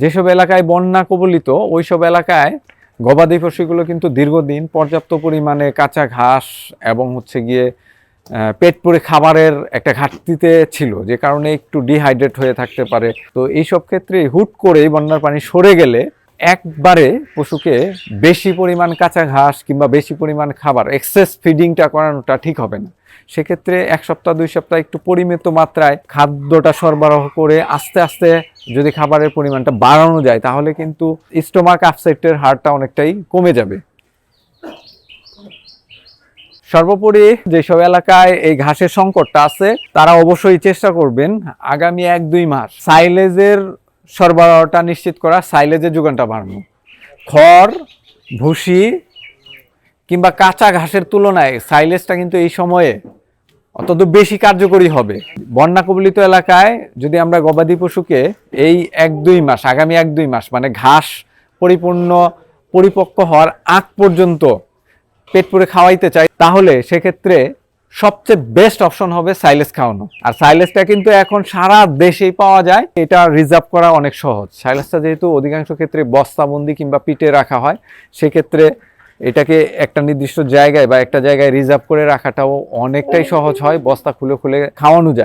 যেসব এলাকায় বন্যা কবলিত, ওইসব এলাকায় গবাদি পশুগুলো কিন্তু দীর্ঘদিন পর্যাপ্ত পরিমাণে কাঁচা ঘাস এবং হচ্ছে গিয়ে পেট পুরে খাবারের একটা ঘাটতিতে ছিল, যে কারণে একটু ডিহাইড্রেট হয়ে থাকতে পারে। তো এইসব ক্ষেত্রে হুট করেই বন্যার পানি সরে গেলে একবারে পশুকে বেশি পরিমাণ কাঁচা ঘাস কিংবা বেশি পরিমাণ খাবার এক্সেস ফিডিংটা করানোটা ঠিক হবে না। সেক্ষেত্রে এক সপ্তাহ, দুই সপ্তাহ একটু পরিমিত মাত্রায় খাদ্যটা সরবরাহ করে আস্তে আস্তে যদি খাবারের পরিমাণটা বাড়ানো যায়, তাহলে কিন্তু স্টোমাক আপসেটের হারটা অনেকটাই কমে যাবে। সর্বোপরি যেসব এলাকায় এই ঘাসের সংকটটা আছে, তারা অবশ্যই চেষ্টা করবেন আগামী এক, দুই মাস সাইলেজের সরবরাহটা নিশ্চিত করা সাইলেজের যোগানটা বাড়ানো। খড়, ভুসি কিংবা কাঁচা ঘাসের তুলনায় সাইলেজটা কিন্তু এই সময়ে অত্যন্ত বেশি কার্যকরী হবে। বন্যা কবলিত এলাকায় যদি আমরা গবাদি পশুকে এই এক দুই মাস, আগামী এক দুই মাস মানে ঘাস পরিপূর্ণ, পরিপক্ক হওয়ার আগ পর্যন্ত পেট পুরে খাওয়াইতে চাই, তাহলে সেক্ষেত্রে সবচেয়ে বেস্ট অপশন হবে সাইলেস খাওয়ানো। আর সাইলেসটা কিন্তু এখন সারা দেশেই পাওয়া যায়। এটা রিজার্ভ করা অনেক সহজ। সাইলেসটা যেহেতু অধিকাংশ ক্ষেত্রে বস্তাবন্দি কিংবা পিটে রাখা হয়, সেক্ষেত্রে এটাকে একটা নির্দিষ্ট জায়গায় বা একটা জায়গায় রিজার্ভ করে রাখাটাও অনেকটাই সহজ হয় বস্তা খুলে খুলে খাওয়ানো যায়।